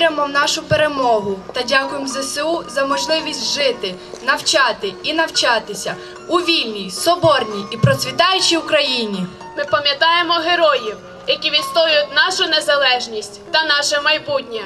віримо в нашу перемогу та дякуємо ЗСУ за можливість жити, навчати і навчатися у вільній, соборній і процвітаючій Україні. Ми пам'ятаємо героїв, які відстоюють нашу незалежність та наше майбутнє.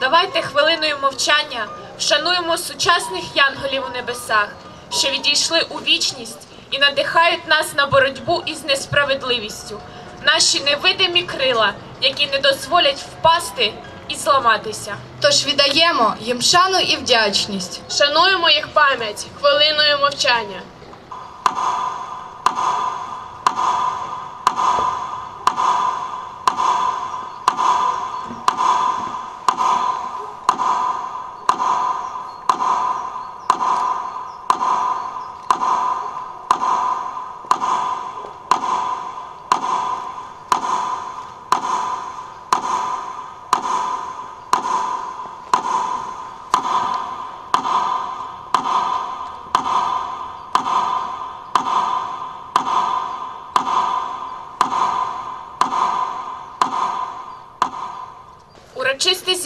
Давайте хвилиною мовчання вшануємо сучасних янголів у небесах, що відійшли у вічність і надихають нас на боротьбу із несправедливістю, наші невидимі крила, які не дозволять впасти і зламатися. Тож віддаємо їм шану і вдячність. Шануємо їх пам'ять хвилиною мовчання.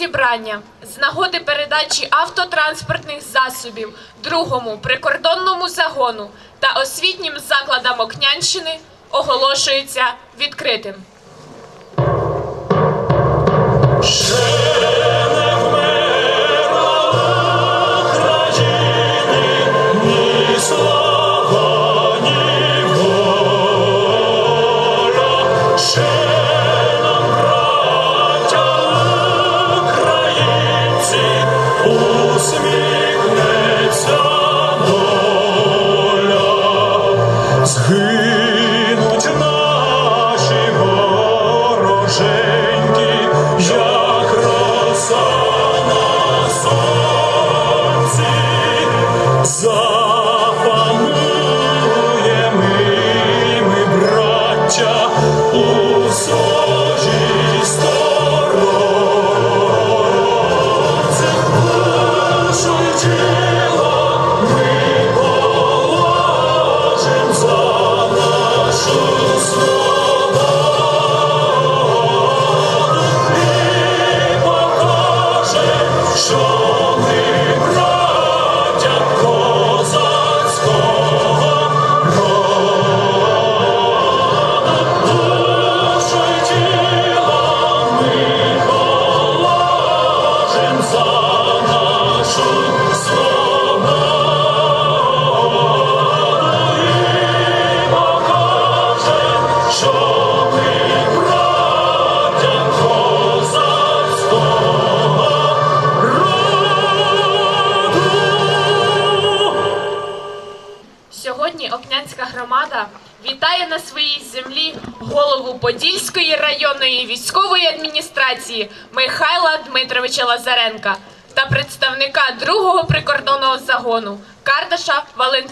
Зібрання з нагоди передачі автотранспортних засобів другому прикордонному загону та освітнім закладам Окнянщини оголошується відкритим.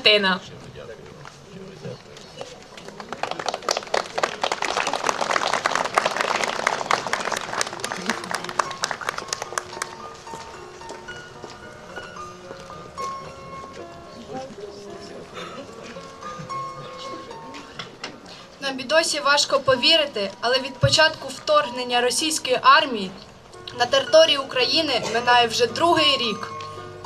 Кардаша Валентина. На бідосі важко повірити, але від початку вторгнення російської армії на територію України минає вже другий рік.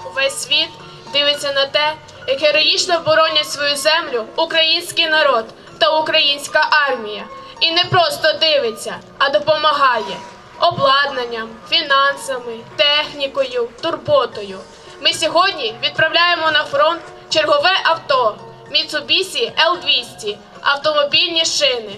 Увесь світ дивиться на те, як героїчно боронять свою землю український народ та українська армія. І не просто дивиться, а допомагає обладнанням, фінансами, технікою, турботою. Ми сьогодні відправляємо на фронт чергове авто Mitsubishi L200, автомобільні шини.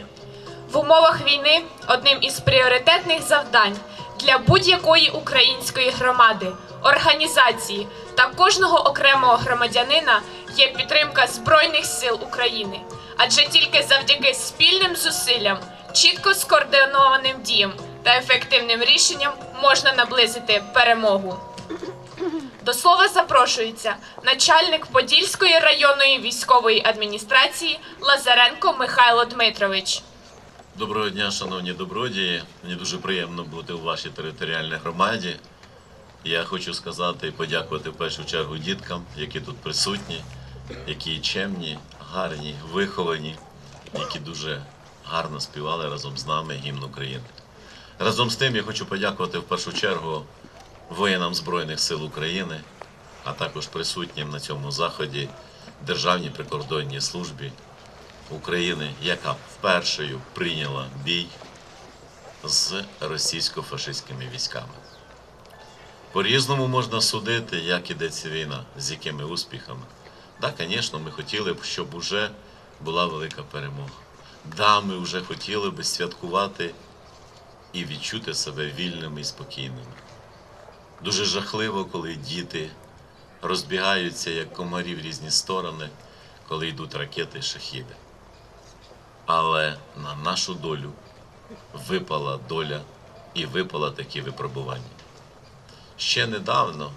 В умовах війни одним із пріоритетних завдань для будь-якої української громади, організації та кожного окремого громадянина є підтримка Збройних сил України. Адже тільки завдяки спільним зусиллям, чітко скоординованим діям та ефективним рішенням можна наблизити перемогу. До слова запрошується начальник Подільської районної військової адміністрації Лазаренко Михайло Дмитрович. Доброго дня, шановні добродії. Мені дуже приємно бути у вашій територіальній громаді. Я хочу сказати і подякувати в першу чергу діткам, які тут присутні, які чемні, гарні, виховані, які дуже гарно співали разом з нами гімн України. Разом з тим я хочу подякувати в першу чергу воїнам Збройних сил України, а також присутнім на цьому заході Державній прикордонній службі України, яка вперше прийняла бій з російсько-фашистськими військами. По-різному можна судити, як ідеться війна, з якими успіхами. Так, звісно, ми хотіли б, щоб уже була велика перемога. Да, ми вже хотіли б святкувати і відчути себе вільними і спокійними. Дуже жахливо, коли діти розбігаються як комарі в різні сторони, коли йдуть ракети і шахіди. Але на нашу долю випала доля і випала такі випробування. Ще недавно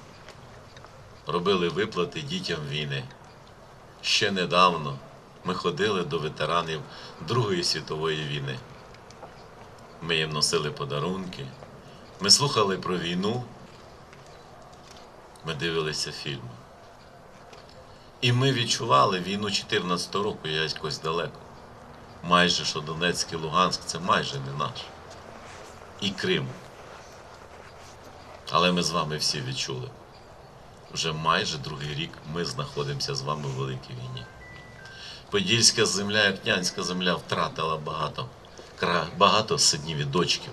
робили виплати дітям війни. Ще недавно ми ходили до ветеранів Другої світової війни. Ми їм носили подарунки, ми слухали про війну, ми дивилися фільми. І ми відчували війну 14 року, я якось далеко. Майже що Донецьк і Луганськ це майже не наш. І Крим. Але ми з вами всі відчули. Вже майже другий рік ми знаходимося з вами в великій війні. Подільська земля, як княнська земля втратила багато, багато синів і дочків.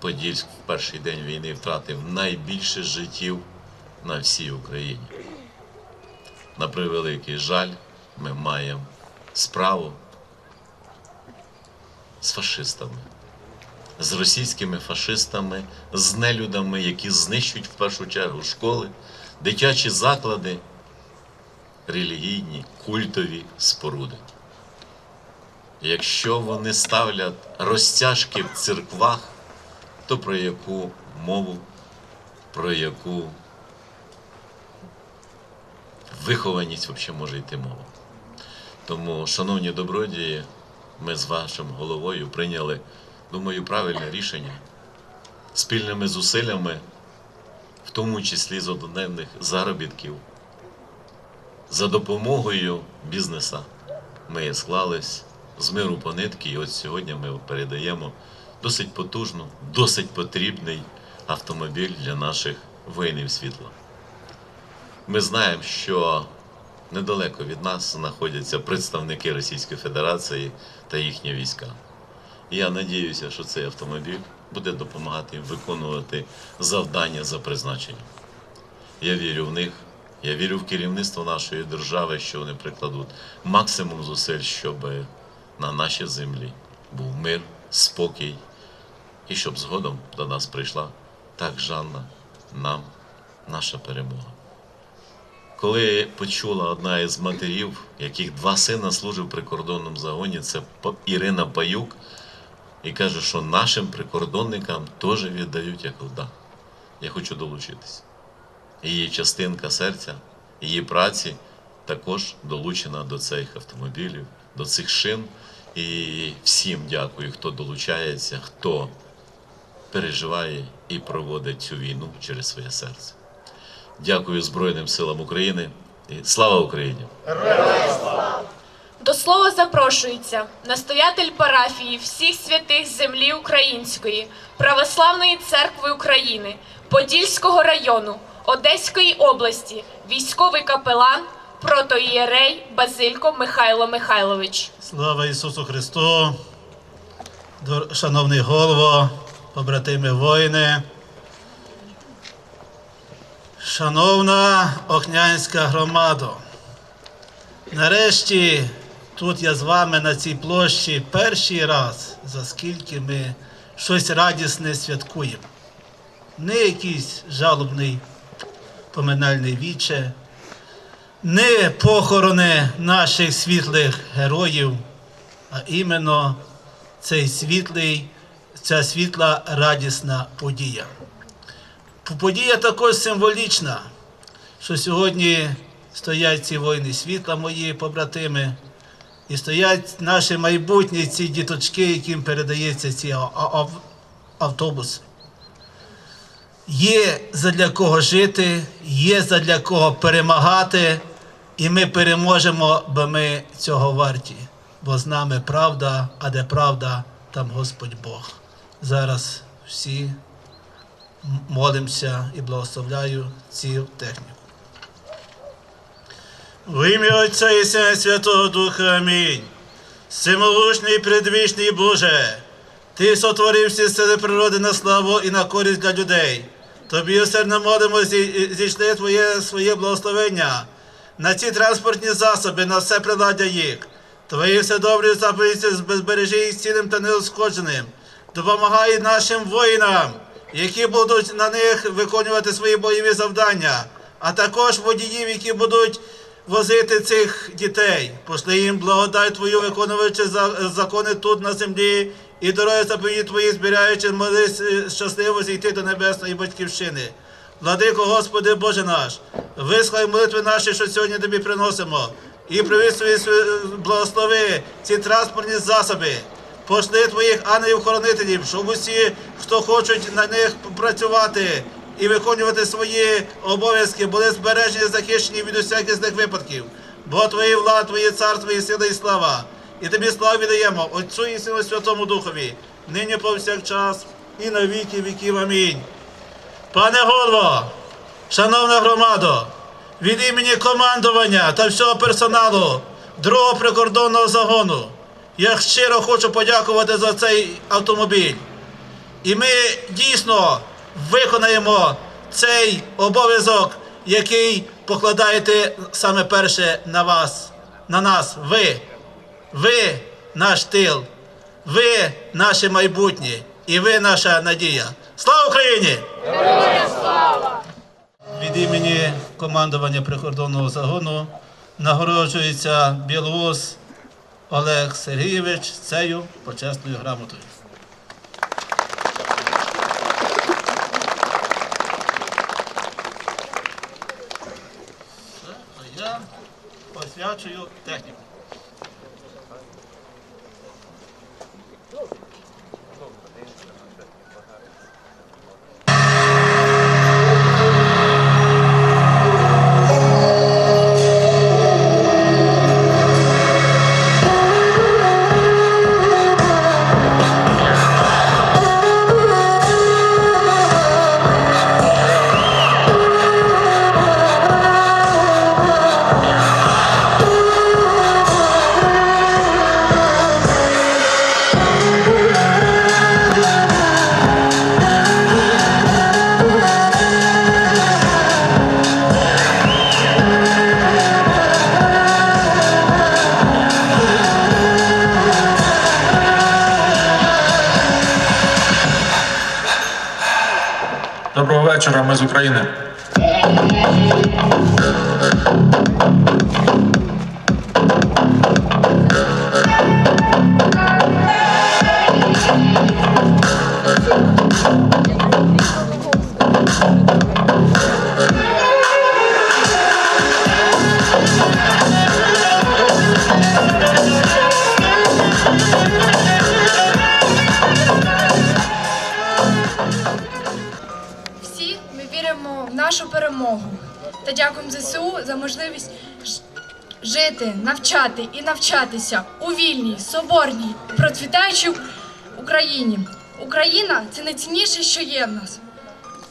Подільськ в перший день війни втратив найбільше життів на всій Україні. На превеликий жаль, ми маємо справу з фашистами, з російськими фашистами, з нелюдами, які знищують в першу чергу школи, дитячі заклади, релігійні, культові споруди. Якщо вони ставлять розтяжки в церквах, то про яку мову, про яку вихованість взагалі може йти мова. Тому, шановні добродії, ми з вашим головою прийняли, думаю, правильне рішення спільними зусиллями, в тому числі з одноденних заробітків, за допомогою бізнеса. Ми склались з миру по нитки, і от сьогодні ми передаємо досить потужну, досить потрібний автомобіль для наших воїнів світла. Ми знаємо, що недалеко від нас знаходяться представники Російської Федерації та їхні війська. Я надіюся, що цей автомобіль буде допомагати їм виконувати завдання за призначенням. Я вірю в них, я вірю в керівництво нашої держави, що вони прикладуть максимум зусиль, щоб на нашій землі був мир, спокій, і щоб згодом до нас прийшла так жанна нам наша перемога. Коли почула одна із матерів, яких два сина служив в прикордонному загоні, це Ірина Паюк, і каже, що нашим прикордонникам теж віддають як вода. Я хочу долучитись. Її частинка серця, її праці також долучена до цих автомобілів, до цих шин. І всім дякую, хто долучається, хто переживає і проводить цю війну через своє серце. Дякую Збройним силам України і слава Україні! До слова запрошується настоятель парафії всіх святих землі української, Православної церкви України, Подільського району, Одеської області, військовий капелан, протоієрей Базилько Михайло Михайлович. Слава Ісусу Христу! Шановний голово, побратими воїни, шановна Охнянська громада, нарешті тут я з вами на цій площі перший раз, за скільки ми щось радісне святкуємо. Не якийсь жалобний поминальний віче, не похорони наших світлих героїв, а іменно цей світлий, ця світла радісна подія. Подія також символічна, що сьогодні стоять ці воїни світла, мої побратими, і стоять наші майбутні ці діточки, яким передається ці автобуси. Є задля кого жити, є задля кого перемагати, і ми переможемо, бо ми цього варті. Бо з нами правда, а де правда, там Господь Бог. Зараз всі молимося і благословляю цю техніку. В ім'я Отця і Сина Святого Духа Амінь. Всемогущний і предвічний Боже, Ти сотворив всі сили природи на славу і на користь для людей. Тобі усердно молимо, зі- зійшли Твоє своє благословення на ці транспортні засоби, на все приладдя їх. Твої все добрі заповіді збережи їх цілим та неушкодженим. Допомагай нашим воїнам, які будуть на них виконувати свої бойові завдання, а також водіїв, які будуть возити цих дітей. Пошли їм благодать Твою, виконуючи закони тут на землі, і дороги заповіді Твої, збираючи, молись е, щасливо зійти до небесної батьківщини. Владико, Господи Боже наш, вислухай молитви наші, що сьогодні тобі приносимо, і свої- благослови ці транспортні засоби. Пошли твоїх ангелів-хоронителів, щоб усі, хто хочуть на них працювати і виконувати свої обов'язки, були збережені, захищені від усяких злих випадків. Бо твої влада, твоє царство і сила і слава. І тобі славу віддаємо Отцю і Сину Святому Духові, нині повсякчас і на віки віків. Амінь. Пане голово, шановна громадо, від імені командування та всього персоналу другого прикордонного загону я щиро хочу подякувати за цей автомобіль. І ми дійсно виконаємо цей обов'язок, який покладаєте саме перше на вас, на нас, ви. Ви наш тил, ви наше майбутнє і ви наша надія. Слава Україні! Від імені командування прикордонного загону нагороджується біловоз Олег Сергійович цею почесною грамотою. А я посвячую техніку. Жити, навчати і навчатися у вільній, соборній, процвітаючій Україні. Україна це найцінніше, що є в нас.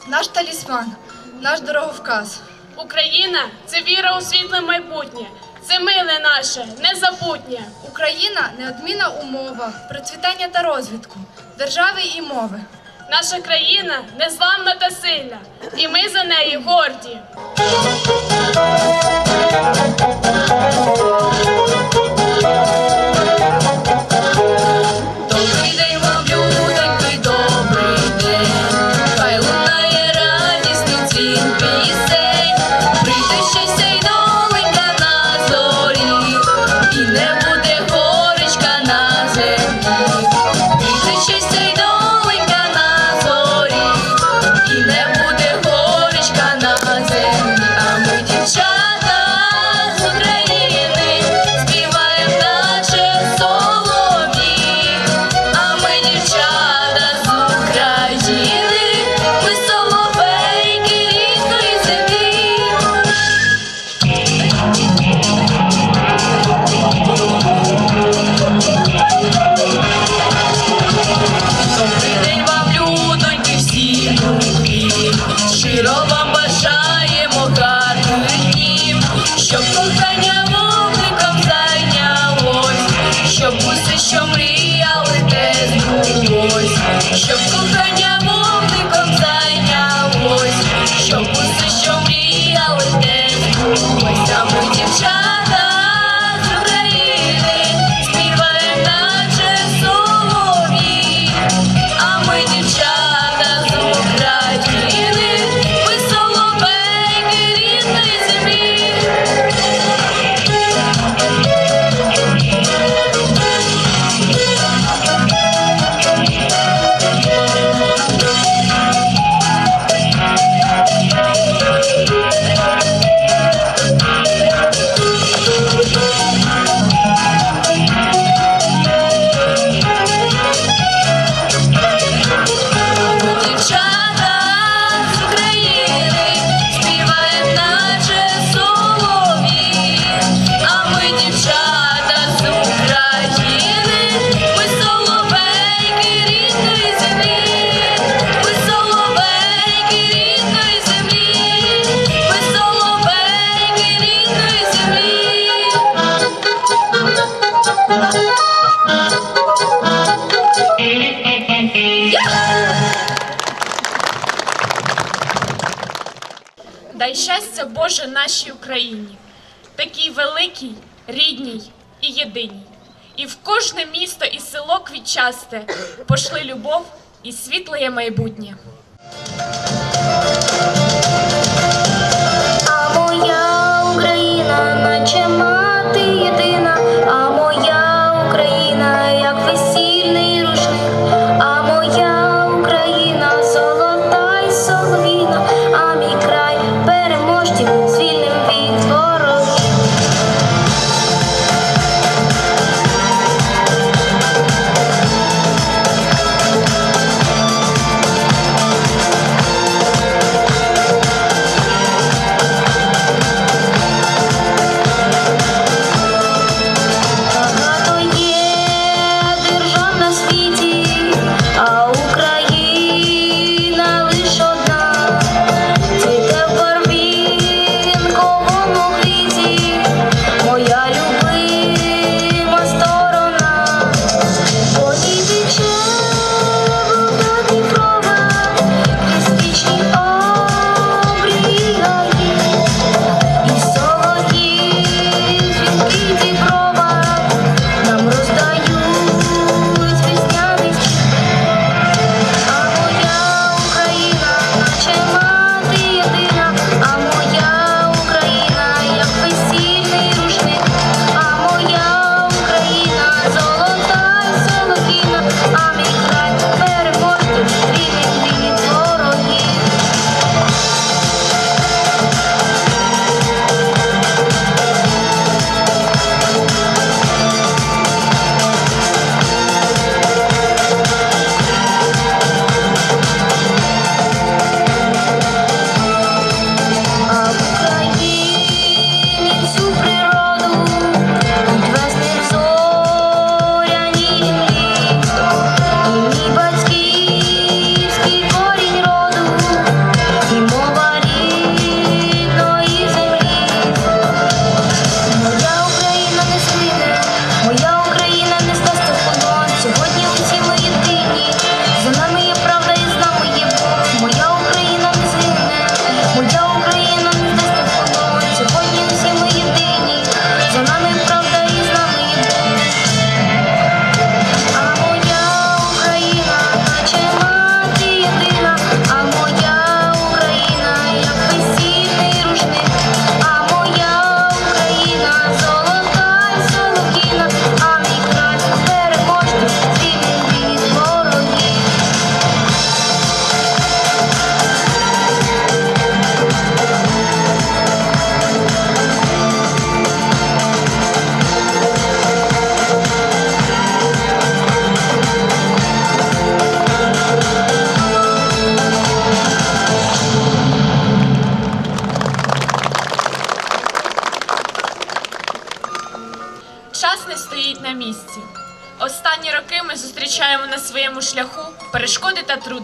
Наш талісман, наш дороговказ. Україна це віра у світле майбутнє, це миле наше, незабутнє. Україна неодмінна умова процвітання та розвитку держави і мови. Наша країна незламна та сильна, і ми за неї горді. Квітчасте пошли любов і світле майбутнє.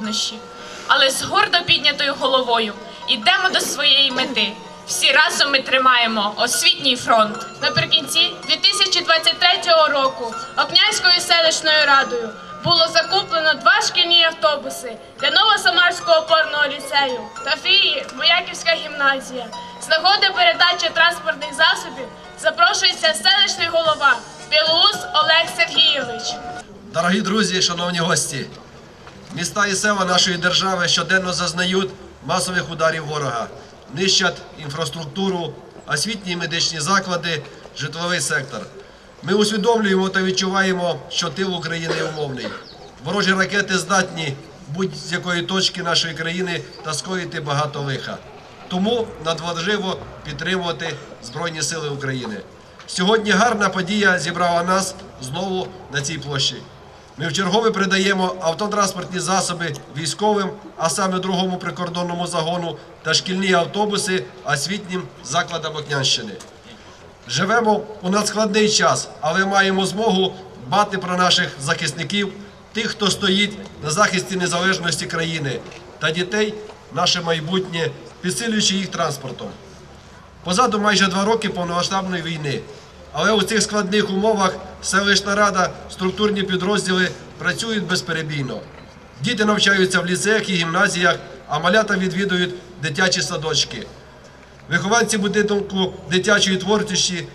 Труднощі, але з гордо піднятою головою йдемо до своєї мети. Всі разом ми тримаємо освітній фронт. Наприкінці 2023 року Окнянською селищною радою було закуплено два шкільні автобуси для Новосамарського опорного ліцею та філії Бояківська гімназія. З нагоди передачі транспортних засобів запрошується селищний голова Білоус Олег Сергійович. Дорогі друзі, шановні гості, міста і села нашої держави щоденно зазнають масових ударів ворога, нищать інфраструктуру, освітні і медичні заклади, житловий сектор. Ми усвідомлюємо та відчуваємо, що тил України умовний. Ворожі ракети здатні будь-якої точки нашої країни та скоїти багато лиха. Тому надважливо підтримувати Збройні Сили України. Сьогодні гарна подія зібрала нас знову на цій площі. Ми вчергове придаємо автотранспортні засоби військовим, а саме другому прикордонному загону та шкільні автобуси освітнім закладам Окнянщини. Живемо у надскладний час, але маємо змогу дбати про наших захисників, тих, хто стоїть на захисті незалежності країни та дітей, наше майбутнє, підсилюючи їх транспортом. Позаду майже два роки повномасштабної війни. Але у цих складних умовах селищна рада, структурні підрозділи працюють безперебійно. Діти навчаються в ліцеях і гімназіях, а малята відвідують дитячі садочки. Вихованці будинку дитячої творчості,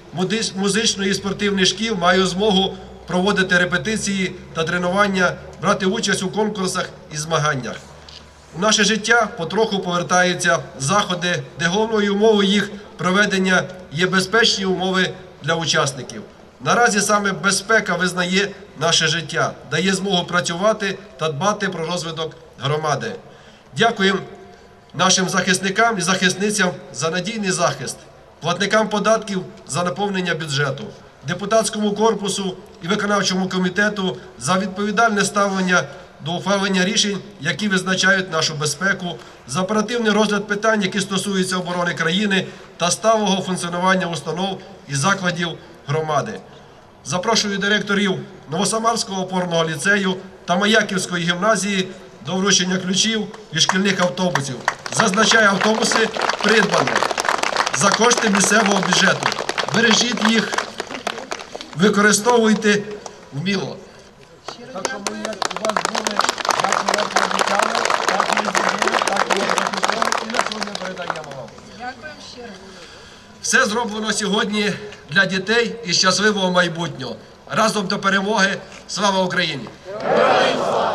музичної і спортивних шкіл мають змогу проводити репетиції та тренування, брати участь у конкурсах і змаганнях. У наше життя потроху повертаються заходи, де головною умовою їх проведення є безпечні умови для учасників. Наразі саме безпека визнає наше життя, дає змогу працювати та дбати про розвиток громади. Дякуємо нашим захисникам і захисницям за надійний захист, платникам податків за наповнення бюджету, депутатському корпусу і виконавчому комітету за відповідальне ставлення до ухвалення рішень, які визначають нашу безпеку, за оперативний розгляд питань, які стосуються оборони країни та сталого функціонування установ і закладів громади. Запрошую директорів Новосамарського опорного ліцею та Маяківської гімназії до вручення ключів від шкільних автобусів. Зазначає автобуси придбані за кошти місцевого бюджету. Бережіть їх, використовуйте вміло. Так що ми як у вас були, як ми вам так ми зробили, так ми захистили і на сьогодні передаємо вам. Дякуємо щиро. Все зроблено сьогодні для дітей і щасливого майбутнього. Разом до перемоги. Слава Україні! Рано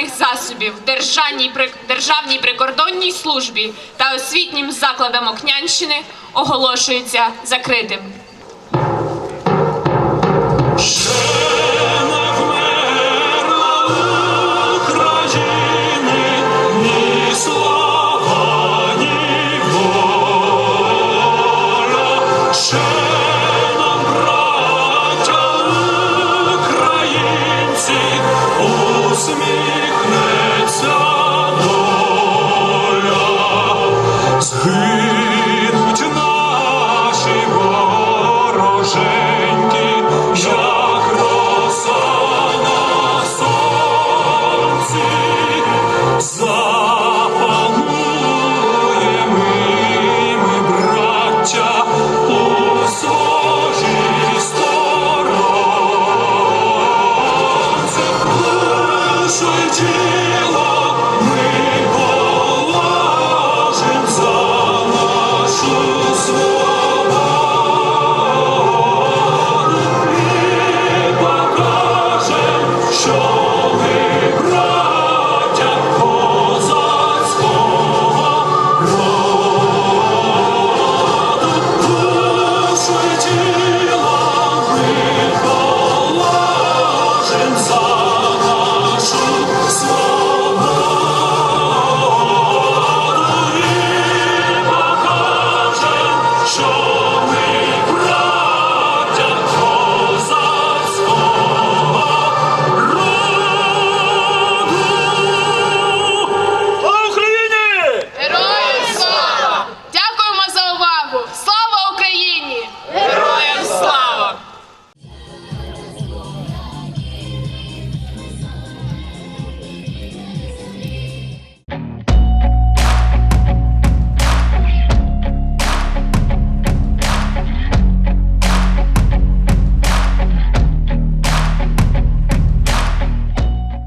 транспортних засобів державній державній прикордонній службі та освітнім закладам Окнянщини оголошується закритим. Christmas. Who?